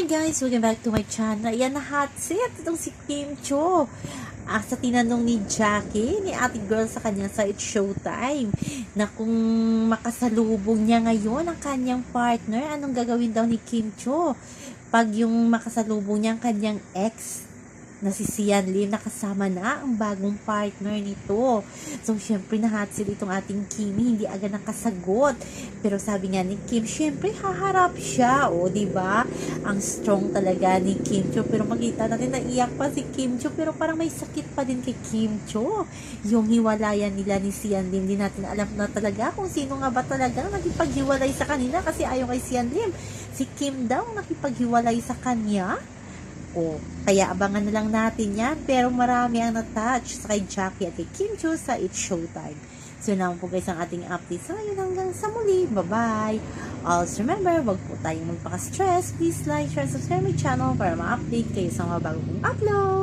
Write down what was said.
Hi guys! Welcome back to my channel. Ayan na hot seat. Itong si Kim Cho. Ah, sa tinanong ni Jackie, ni ate girl sa kanya sa It's Showtime, na kung makasalubong niya ngayon ang kanyang partner, anong gagawin daw ni Kim Cho? Pag yung makasalubong niya ang kanyang ex, na si Sian Lim, nakasama na ang bagong partner nito. So, syempre, nahatsil itong ating Kimi, hindi agad nakasagot. Pero sabi nga ni Kim, syempre, haharap siya. O, di ba? Ang strong talaga ni Kim Cho. Pero makita natin, naiyak pa si Kim Cho. Pero parang may sakit pa din kay Kim Cho. Yung hiwalayan nila ni Sian Lim, di natin alam na talaga kung sino nga ba talaga nakipaghiwalay sa kanila kasi ayaw kay Sian Lim. Si Kim daw nakipaghiwalay sa kanya. O, kaya abangan na lang natin yan. Pero marami ang na-touch sa kay Jackie at kay Kim Cho sa It's Showtime. So, naman po guys ang ating update. So, yun hanggang sa muli. Bye-bye! Also, remember, wag po tayong magpaka-stress. Please like, share, subscribe my channel para ma-update kayo sa mga bagong upload.